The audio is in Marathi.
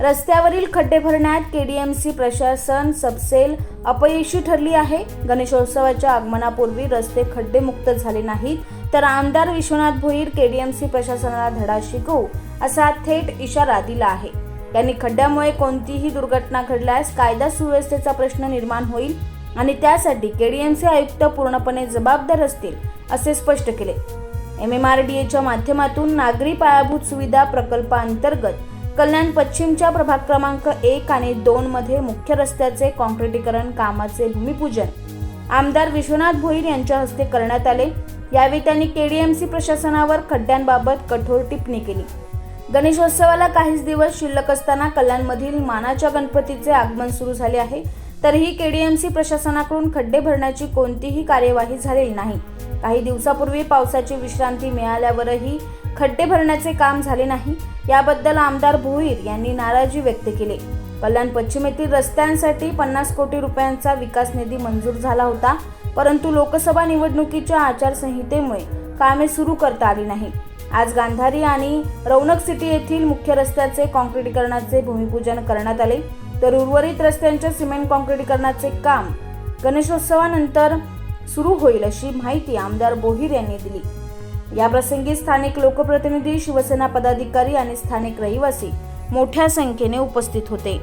रस्त्यावरील खड्डे भरण्यात केडीएमसी प्रशासन सबसेल अपयशी ठरली आहे. गणेशोत्सवाच्या आगमनापूर्वी रस्ते खड्डेमुक्त झाले नाहीत तर आमदार विश्वनाथ भोईर केडीएमसी प्रशासनाला धडा शिकवू असा थेट इशारा दिला आहे. त्यांनी खड्ड्यामुळे कोणतीही दुर्घटना घडल्यास कायदा सुव्यवस्थेचा प्रश्न निर्माण होईल आणि त्यासाठी केडीएमसी आयुक्त पूर्णपणे जबाबदार असतील असे स्पष्ट केले. एम एम आर डी एच्या माध्यमातून नागरी पायाभूत सुविधा प्रकल्पांतर्गत कल्याण पश्चिमच्या प्रभाग क्रमांक एक आणि दोन मध्ये मुख्य रस्त्याचे कॉन्क्रिटीकरण कामाचे भूमिपूजन आमदार विश्वनाथ भोईर यांच्या हस्ते करण्यात आले. यावेळी त्यांनी केडीएमसी प्रशासनावर खड्ड्यांबाबत कठोर टिप्पणी केली. गणेशोत्सवाला काहीच दिवस शिल्लक असताना कल्याणमधील मानाच्या गणपतीचे आगमन सुरू झाले आहे. तरीही केडीएमसी प्रशासनाकडून खड्डे भरण्याची कोणतीही कार्यवाही झालेली नाही. काही दिवसापूर्वी पावसाची विश्रांती मिळाल्यावरही खड्डे भरण्याचे काम झाले नाही याबद्दल आमदार भोईर यांनी नाराजी व्यक्त केली. कल्याण पश्चिम येथील रस्त्यांसाठी पन्नास कोटी रुपयांचा विकास निधी मंजूर झाला होता परंतु लोकसभा निवडणुकीच्या आचारसंहितेमुळे कामे सुरू करता आली नाही. आज गांधारी आणि रौनक सिटी येथील मुख्य रस्त्याचे काँक्रीटीकरणाचे भूमिपूजन करण्यात आले. तर उर्वरित रस्त्यांच्या सिमेंट काँक्रीटीकरणाचे काम गणेशोत्सवानंतर सुरू होईल अशी माहिती आमदार बोहीर यांनी दिली. या प्रसंगी स्थानिक लोकप्रतिनिधी शिवसेना पदाधिकारी आणि स्थानिक रहिवासी मोठ्या संख्येने उपस्थित होते.